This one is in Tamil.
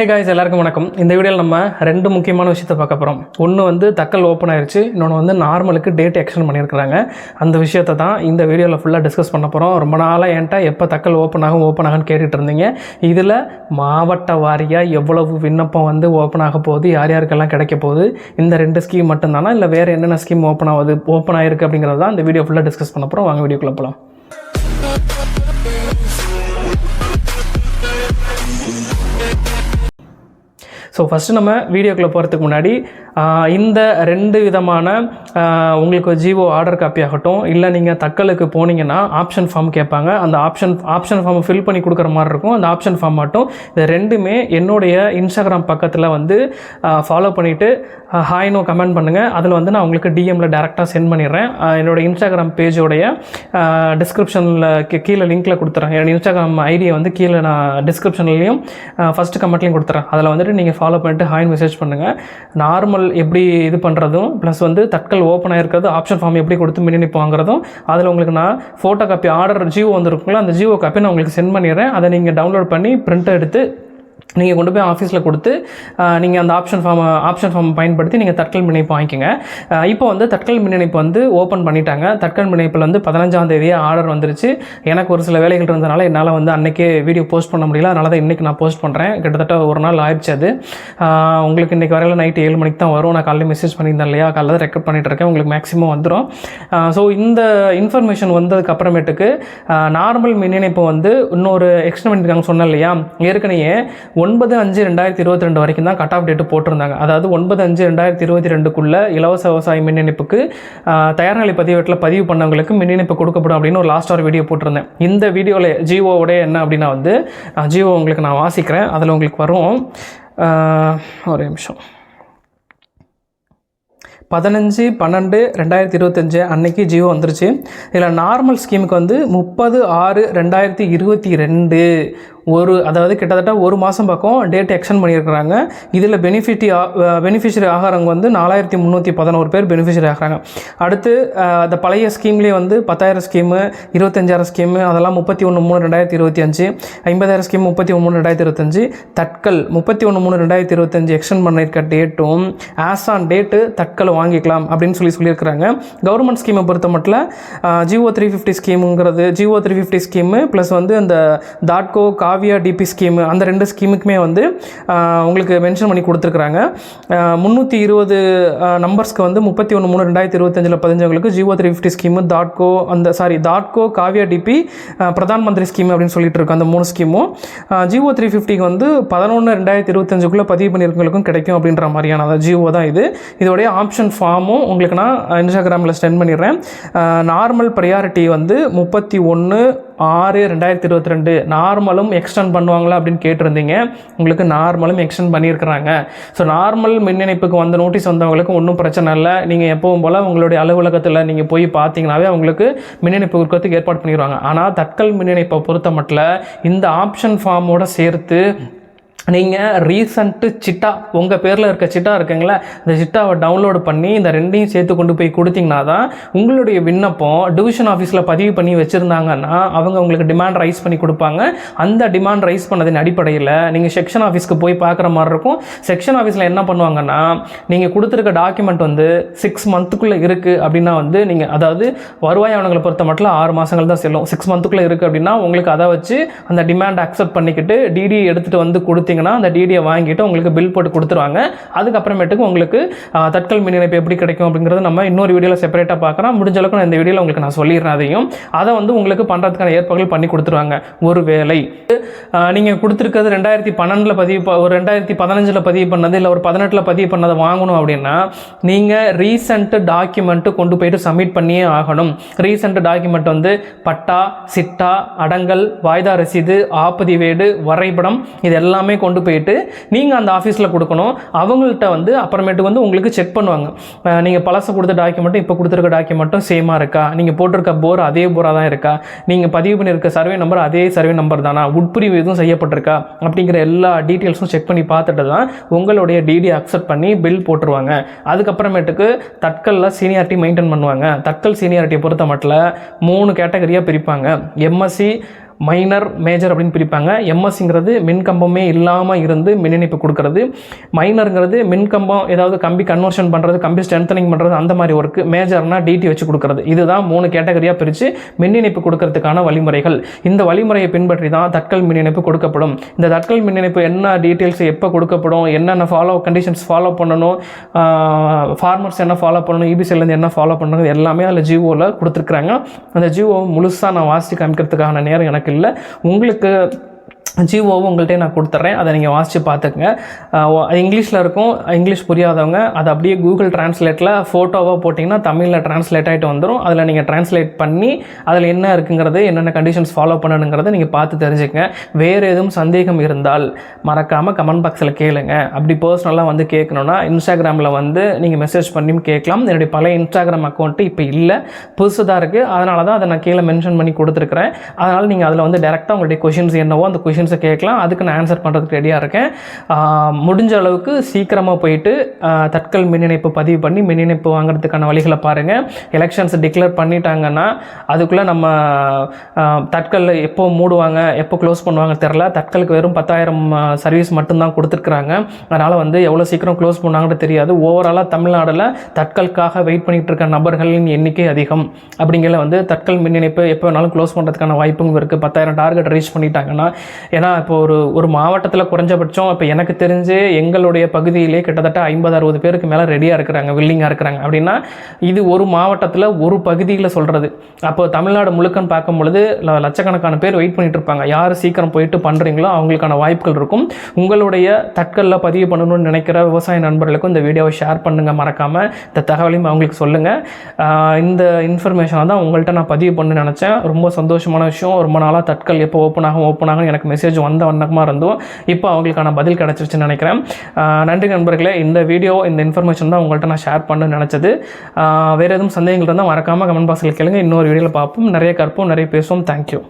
ஹே காய்ஸ் எல்லாருக்கும் வணக்கம். இந்த வீடியோவில் நம்ம ரெண்டு முக்கியமான விஷயத்தை பார்க்க போகிறோம் ஒன்று வந்து தக்கல் ஓப்பன் ஆயிருச்சு இன்னொன்று வந்து நார்மலுக்கு டேட் எக்ஸ்டெண்ட் பண்ணியிருக்கிறாங்க. அந்த விஷயத்தை தான் இந்த வீடியோவில் ஃபுல்லாக டிஸ்கஸ் பண்ண போகிறோம் ரொம்ப நாளாக என்கிட்ட எப்போ தக்கல் ஓப்பன் ஆகும் ஓப்பன் ஆகும்னு கேட்டுட்டு இருந்தீங்க. இதில் மாவட்ட வாரியாக எவ்வளவு விண்ணப்பம் வந்து ஓப்பன் ஆக போகுது யார் யாருக்கெல்லாம் கிடைக்க போகுது இந்த ரெண்டு ஸ்கீம் மட்டும்தானா? இல்லை வேறு என்னென்ன ஸ்கீம் ஓப்பன் ஆகுது ஓப்பன் ஆயிருக்கு அப்படிங்கிறது தான் இந்த வீடியோ ஃபுல்லாக டிஸ்கஸ் பண்ண போகிறோம் வாங்க வீடியோக்குள்ளே போகலாம் ஸோ ஃபஸ்ட்டு நம்ம வீடியோக்குள்ளே போகிறதுக்கு முன்னாடி இந்த ரெண்டு விதமான உங்களுக்கு ஜிஓ ஆர்டர் காப்பி ஆகட்டும் இல்லை நீங்கள் தக்கலுக்கு போனீங்கன்னா ஆப்ஷன் ஃபார்ம் கேட்பாங்க. அந்த ஆப்ஷன் ஆப்ஷன் ஃபார்மை ஃபில் பண்ணி கொடுக்குற மாதிரி இருக்கும். அந்த ஆப்ஷன் ஃபார்ம் மட்டும் இது ரெண்டுமே என்னுடைய இன்ஸ்டாகிராம் பக்கத்தில் வந்து ஃபாலோ பண்ணிவிட்டு ஹாய்னோ கமெண்ட் பண்ணுங்கள் அதில் வந்து நான் உங்களுக்கு டிஎம்மில் டேரெக்டாக சென்ட் பண்ணிடுறேன். என்னோடய என்னோட இன்ஸ்டாகிராம் பேஜோடைய டிஸ்கிரிப்ஷனில் கீழே லிங்க்கில் கொடுத்துறேன். என்னோடய இன்ஸ்டாகிராம் ஐடியை வந்து கீழே நான் டிஸ்கிரிப்ஷன்லையும் ஃபஸ்ட்டு கமெண்ட்லேயும் கொடுத்துறேன். அதில் வந்துட்டு நீங்கள் ஃபாலோ பண்ணிட்டு ஹாயின் மெசேஜ் பண்ணுங்கள் நார்மல் எப்படி இது பண்ணுறதும் ப்ளஸ் வந்து தட்கல் ஓப்பன் ஆகிருக்கிறது ஆப்ஷன் ஃபார்ம் எப்படி கொடுத்து மினினிப்பு வாங்குறதும் அதில் உங்களுக்கு நான் ஃபோட்டோ காப்பி ஆர்டர் ஜியோ வந்துருக்குங்களா அந்த ஜியோ காப்பி நான் உங்களுக்கு சென்ட் பண்ணிடுறேன். அதை நீங்கள் டவுன்லோட் பண்ணி பிரிண்ட் எடுத்து நீங்கள் கொண்டு போய் ஆஃபீஸில் கொடுத்து நீங்கள் அந்த ஆப்ஷன் ஃபார்ம் ஆப்ஷன் ஃபார்ம் பயன்படுத்தி நீங்கள் தட்கல் மின்னிப்பு வாங்கிக்கோங்க. இப்போ வந்து தட்கல் மின்னிணைப்பு வந்து ஓப்பன் பண்ணிட்டாங்க. தட்கல் பிணைப்பில் வந்து பதினஞ்சாம் தேதியே ஆர்டர் வந்துருச்சு. எனக்கு ஒரு சில வேலைகள் இருந்தனால என்னால் வந்து அன்றைக்கே வீடியோ போஸ்ட் பண்ண முடியல. அதனால தான் இன்றைக்கி நான் போஸ்ட் பண்ணுறேன் கிட்டத்தட்ட ஒரு நாள் ஆயிடுச்சு அது. உங்களுக்கு இன்றைக்கி வரையில் நைட்டு ஏழு மணிக்கு தான் வரும். நான் காலையில் மெசேஜ் பண்ணியிருந்தேன் இல்லையா? காலையில் தான் ரெக்கார்ட் பண்ணிட்டு இருக்கேன். உங்களுக்கு மேக்ஸிமம் வந்துடும் ஸோ இந்த இன்ஃபர்மேஷன் வந்ததுக்கு அப்புறமேட்டுக்கு நார்மல் மின் இணைப்பு வந்து இன்னொரு எக்ஸ்டெண்ட் பண்ணியிருக்காங்க சொன்னேன் இல்லையா? ஏற்கனவே ஒன்பது அஞ்சு ரெண்டாயிரத்தி இருபத்தி ரெண்டு வரைக்கும் தான் கட் ஆஃப் டேட்டு போட்டிருந்தாங்க. அதாவது ஒன்பது அஞ்சு ரெண்டாயிரத்தி இருபத்தி ரெண்டுக்குள்ள இலவச விவசாய மின் இணைப்புக்கு தயார்நிலை பதிவேட்டில் பதிவு பண்ணவங்களுக்கு மின் இணைப்பு கொடுக்கப்படும் அப்படின்னு ஒரு லாஸ்ட் ஒரு வீடியோ போட்டிருந்தேன். இந்த வீடியோவில் ஜியோவோட என்ன அப்படின்னா வந்து ஜியோ உங்களுக்கு நான் வாசிக்கிறேன். அதில் உங்களுக்கு வரும் ஒரு நிமிஷம். பதினஞ்சு பன்னெண்டு ரெண்டாயிரத்தி இருபத்தஞ்சு அன்னைக்கு ஜியோ வந்துருச்சு. இதில் நார்மல் ஸ்கீமுக்கு வந்து முப்பது ஆறு ரெண்டாயிரத்தி இருபத்தி ரெண்டு. ஒரு அதாவது கிட்டத்தட்ட ஒரு மாதம் பக்கம் டேட் எக்ஸ்டெண்ட் பண்ணியிருக்கிறாங்க. இதில் பெனிஃபிட்டி பெனிஃபிஷரி ஆகிறவங்க வந்து நாலாயிரத்தி முந்நூற்றி பதினோரு பேர் பெனிஃபிஷரி ஆகிறாங்க. அடுத்து அந்த பழைய ஸ்கீம்லேயே வந்து பத்தாயிரம் ஸ்கீமு இருபத்தஞ்சாயிரம் ஸ்கீமு அதெல்லாம் முப்பத்தி ஒன்று மூணு ரெண்டாயிரத்தி இருபத்தி அஞ்சு ஐம்பதாயிரம் ஸ்கீம் முப்பத்தி ஒன்று மூணு ரெண்டாயிரத்தி இருபத்தஞ்சு தட்கல் முப்பத்தி ஒன்று மூணு ரெண்டாயிரத்தி இருபத்தஞ்சு எக்ஸ்டெண்ட் பண்ணியிருக்க டேட்டும் ஆஸ் ஆன் டேட்டு தட்கல் வாங்கிக்கலாம் அப்படின்னு சொல்லி சொல்லியிருக்கிறாங்க. கவர்மெண்ட் ஸ்கீமை பொறுத்த மட்டும் GO three fifty ஸ்கீமுங்கிறது GO three fifty scheme plus வந்து அந்த தாட்கோ காவியா டிபி ஸ்கீமு அந்த ரெண்டு ஸ்கீமுக்குமே வந்து உங்களுக்கு மென்ஷன் பண்ணி கொடுத்துருக்குறாங்க. முந்நூற்றி இருபது நம்பர்ஸ்க்கு வந்து முப்பத்தி ஒன்று மூணு ரெண்டாயிரத்தி இருபத்தஞ்சில் பதினஞ்சவங்களுக்கு G O three fifty scheme Thadco அந்த சாரி தாட்கோ காவியா டிபி பிரதான் மந்திரி ஸ்கீம் அப்படின்னு சொல்லிட்டு இருக்கோம் அந்த மூணு ஸ்கீமும் ஜியோ த்ரீ ஃபிஃப்டிக்கு வந்து பதினொன்று ரெண்டாயிரத்தி இருபத்தஞ்சுக்குள்ளே பதிவு பண்ணியிருக்கவங்களுக்கும் கிடைக்கும் அப்படின்ற மாதிரியான அதாவது ஜியோ தான் இது. இதோடைய ஆப்ஷன் ஃபார்மும் உங்களுக்கு நான் இன்ஸ்டாகிராமில் சென்ட் பண்ணிடுறேன். நார்மல் ப்ரையாரிட்டி வந்து முப்பத்தி ஒன்று ஆறு ரெண்டாயிரத்தி இருபத்தி ரெண்டு நார்மலும் எக்ஸ்டெண்ட் பண்ணுவாங்களா அப்படின்னு கேட்டிருந்தீங்க. உங்களுக்கு நார்மலும் எக்ஸ்டெண்ட் பண்ணியிருக்கிறாங்க. ஸோ நார்மல் மின் இணைப்புக்கு வந்த நோட்டீஸ் வந்தவங்களுக்கு ஒன்றும் பிரச்சனை இல்லை. நீங்கள் எப்பவும் போல் உங்களுடைய அலுவலகத்தில் நீங்கள் போய் பார்த்தீங்கன்னாவே அவங்களுக்கு மின் இணைப்பு கொடுக்கறதுக்கு ஏற்பாடு பண்ணிடுவாங்க. ஆனால் தட்கல் மின் இணைப்பை பொறுத்த மட்டும் இந்த ஆப்ஷன் ஃபார்மோட சேர்த்து நீங்கள் ரீசண்ட்டு சிட்டா உங்கள் பேரில் இருக்க சிட்டா இருக்குங்களா இந்த சிட்டாவை டவுன்லோட் பண்ணி இந்த ரெண்டையும் சேர்த்து கொண்டு போய் கொடுத்தீங்கன்னா தான் உங்களுடைய விண்ணப்பம் டிவிஷன் ஆஃபீஸில் பதிவு பண்ணி வச்சுருந்தாங்கன்னா அவங்க உங்களுக்கு டிமாண்ட் ரைஸ் பண்ணி கொடுப்பாங்க. அந்த டிமாண்ட் ரைஸ் பண்ணதின் அடிப்படையில் நீங்கள் செக்ஷன் ஆஃபீஸ்க்கு போய் பார்க்குற மாதிரி இருக்கும். செக்ஷன் ஆஃபீஸில் என்ன பண்ணுவாங்கன்னா நீங்கள் கொடுத்துருக்க டாக்குமெண்ட் வந்து சிக்ஸ் மந்த்துக்குள்ளே இருக்குது அப்படின்னா வந்து நீங்கள் அதாவது வருவாய் ஆவணங்களை பொறுத்த மட்டும் ஆறு மாதங்கள் தான் செல்லும். சிக்ஸ் மந்த்துக்குள்ளே இருக்குது அப்படின்னா உங்களுக்கு அதை வச்சு அந்த டிமாண்ட் அக்செப்ட் பண்ணிக்கிட்டு டிடி எடுத்துகிட்டு வந்து கொடுத்து கொடுத்தீங்கன்னா அந்த டிடியை வாங்கிட்டு உங்களுக்கு பில் போட்டு கொடுத்துருவாங்க. அதுக்கப்புறமேட்டுக்கு உங்களுக்கு தட்கல் மின் இணைப்பு எப்படி கிடைக்கும் அப்படிங்கிறது நம்ம இன்னொரு வீடியோவில் செப்பரேட்டாக பார்க்குறோம் முடிஞ்ச அளவுக்கு நான் இந்த வீடியோவில் உங்களுக்கு நான் சொல்லிடுறேன் அதையும். அதை வந்து உங்களுக்கு பண்ணுறதுக்கான ஏற்பாடுகள் பண்ணி கொடுத்துருவாங்க. ஒரு வேலை நீங்கள் கொடுத்துருக்கிறது ரெண்டாயிரத்தி பன்னெண்டில் பதிவு ஒரு ரெண்டாயிரத்தி பதினஞ்சில் பதிவு பண்ணது இல்லை ஒரு பதினெட்டில் பதிவு பண்ணதை வாங்கணும் அப்படின்னா நீங்கள் ரீசெண்ட்டு டாக்குமெண்ட்டு கொண்டு போயிட்டு சப்மிட் பண்ணியே ஆகணும். ரீசெண்ட் டாக்குமெண்ட் வந்து பட்டா சிட்டா அடங்கல் வாய்தா ரசீது ஆப்பதிவேடு வரைபடம் இது எல்லாமே கொண்டு போயிட்டு நீங்கள் அந்த ஆஃபீஸில் கொடுக்கணும். அவங்கள்ட்ட வந்து அப்புறமேட்டுக்கு வந்து உங்களுக்கு செக் பண்ணுவாங்க. நீங்கள் பழசை கொடுத்த டாக்குமெண்ட்டும் இப்போ கொடுத்துருக்க டாக்குமெண்ட்டும் சேமாக இருக்கா? நீங்கள் போட்டிருக்க போர் அதே போராக தான் இருக்கா? நீங்கள் பதிவு பண்ணியிருக்க சர்வே நம்பர் அதே சர்வே நம்பர் தானா? உட்பிரிவு எதுவும் செய்யப்பட்டிருக்கா? அப்படிங்கிற எல்லா டீட்டெயில்ஸும் செக் பண்ணி பார்த்துட்டு தான் உங்களுடைய டிடி அக்செப்ட் பண்ணி பில் போட்டுருவாங்க. அதுக்கப்புறமேட்டுக்கு தட்கலில் சீனியாரிட்டி மெயின்டைன் பண்ணுவாங்க. தட்கல் சீனியாரிட்டியை பொறுத்த மட்டும் மூணு கேட்டகரியாக பிரிப்பாங்க. எம்எஸ்சி மைனர் மேஜர் அப்படின்னு பிரிப்பாங்க. எம்எஸ்சிங்கிறது மின்கம்பமே இல்லாமல் இருந்து மின் இணைப்பு கொடுக்கறது மைனருங்கிறது மின்கம்பம் ஏதாவது கம்பி கன்வர்ஷன் பண்ணுறது கம்பி ஸ்ட்ரென்தனிங் பண்ணுறது அந்த மாதிரி ஒர்க்கு மேஜர்னா டிடி வச்சு கொடுக்கறது. இதுதான் மூணு கேட்டகரியாக பிரித்து மின் இணைப்பு கொடுக்கறதுக்கான வழிமுறைகள். இந்த வழிமுறையை பின்பற்றி தான் தட்கல் மின் இணைப்பு கொடுக்கப்படும். இந்த தட்கல் மின் இணைப்பு என்ன டீட்டெயில்ஸ் எப்போ கொடுக்கப்படும் என்னென்ன ஃபாலோ கண்டிஷன்ஸ் ஃபாலோ பண்ணணும் ஃபார்மர்ஸ் என்ன ஃபாலோ பண்ணணும் இபிசிலேருந்து என்ன ஃபாலோ பண்ணணும் எல்லாமே அதில் ஜிஓவில் கொடுத்துருக்குறாங்க. அந்த ஜிஓ முழுசாக நான் வாசித்து காமிக்கிறதுக்கான நேரம் எனக்கு இல்லை உங்களுக்கு ஜிஓவும் உங்கள்கிட்ட நான் கொடுத்துட்றேன் அதை நீங்கள் வாசித்து பார்த்துக்குங்க. இங்கிலீஷில் இருக்கும். இங்கிலீஷ் புரியாதவங்க அதை அப்படியே கூகுள் டிரான்ஸ்லேட்டில் ஃபோட்டோவாக போட்டிங்கன்னா தமிழில் டிரான்ஸ்லேட் ஆகிட்டு வந்துடும் அதில் நீங்கள் டிரான்ஸ்லேட் பண்ணி அதில் என்ன இருக்குங்கிறது என்னென்ன கண்டிஷன்ஸ் ஃபாலோ பண்ணணுங்கிறத நீங்கள் பார்த்து தெரிஞ்சுக்கங்க. வேறு எதுவும் சந்தேகம் இருந்தால் மறக்காமல் கமெண்ட் பாக்ஸில் கேளுங்க. அப்படி பர்சனலாக வந்து கேட்கணுன்னா இன்ஸ்டாகிராமில் வந்து நீங்கள் மெசேஜ் பண்ணியும் கேட்கலாம். என்னுடைய பழைய இன்ஸ்டாகிராம் அக்கௌண்ட்டு இப்போ இல்லை. புதுசு தான் இருக்குது அதனால தான் அதை நான் கீழே மென்ஷன் பண்ணி கொடுத்துருக்குறேன். அதனால் நீங்கள் அதில் வந்து டேரெக்டாக உங்களுடைய கொஷின்ஸ் என்னவோ அந்த கொஷின் கொஷின்ஸை கேட்கலாம். அதுக்கு நான் ஆன்சர் பண்ணுறதுக்கு ரெடியாக இருக்கேன். முடிஞ்ச அளவுக்கு சீக்கிரமாக போயிட்டு தட்கல் மின் இணைப்பு பதிவு பண்ணி மின் இணைப்பு வாங்குறதுக்கான வழிகளை பாருங்கள் எலெக்ஷன்ஸ் டிக்ளேர் பண்ணிட்டாங்கன்னா அதுக்குள்ளே நம்ம ஆஹ் தட்கல் எப்போ மூடுவாங்க எப்போ க்ளோஸ் பண்ணுவாங்க தெரில தட்கலுக்கு வெறும் பத்தாயிரம் சர்வீஸ் மட்டும்தான் கொடுத்துருக்குறாங்க. அதனால் வந்து எவ்வளோ சீக்கிரம் க்ளோஸ் பண்ணாங்கன்னு தெரியாது. ஓவராலாக தமிழ்நாடில் தட்கலுக்காக வெயிட் பண்ணிகிட்டு இருக்க நபர்களின் எண்ணிக்கை அதிகம். அப்படிங்கிற வந்து தட்கல் மின் இணைப்பு எப்போ வேணாலும் க்ளோஸ் பண்ணுறதுக்கான வாய்ப்பும் இருக்குது பத்தாயிரம் டார்கெட் ரீச் பண்ணிட்டாங்கன்னா ஏன்னா இப்போ ஒரு ஒரு மாவட்டத்தில் குறைஞ்சபட்சம் இப்போ எனக்கு தெரிஞ்சு எங்களுடைய பகுதியிலே கிட்டத்தட்ட ஐம்பது அறுபது பேருக்கு மேலே ரெடியாக இருக்கிறாங்க வில்லிங்காக இருக்கிறாங்க. அப்படின்னா இது ஒரு மாவட்டத்தில் ஒரு பகுதியில் சொல்கிறது அப்போ தமிழ்நாடு முழுக்கன்னு பார்க்கும் பொழுது லட்சக்கணக்கான பேர் வெயிட் பண்ணிகிட்டு இருப்பாங்க. யார் சீக்கிரம் போயிட்டு பண்ணுறீங்களோ அவங்களுக்கான வாய்ப்புகள் இருக்கும். உங்களுடைய தட்கலில் பதிவு பண்ணணும்னு நினைக்கிற விவசாய நண்பர்களுக்கும் இந்த வீடியோவை ஷேர் பண்ணுங்கள் மறக்காமல் இந்த தகவலையும் அவங்களுக்கு சொல்லுங்கள் இந்த இன்ஃபர்மேஷனை தான் உங்கள்கிட்ட நான் பதிவு பண்ண நினச்சேன். ரொம்ப சந்தோஷமான விஷயம். ரொம்ப நாளாக தட்கல் எப்போ ஓப்பன் ஆகும் ஓப்பன் ஆகும் எனக்கு மெசேஜ் மெசேஜ் வந்த வண்ணமாக இருந்தோம் இப்போ அவங்களுக்கான பதில் கிடச்சிருச்சுன்னு நினைக்கிறேன். நன்றி நண்பர்களே. இந்த வீடியோ இந்த இன்ஃபர்மேஷன் தான் உங்கள்கிட்ட நான் ஷேர் பண்ண நினச்சது. வேறு எதுவும் சந்தேகங்கள் இருந்தால் மறக்காமல் கமெண்ட் பாக்ஸில் கேளுங்க. இன்னொரு வீடியோவில் பார்ப்போம். நிறைய கற்போம் நிறைய பேசுவோம். தேங்க்யூ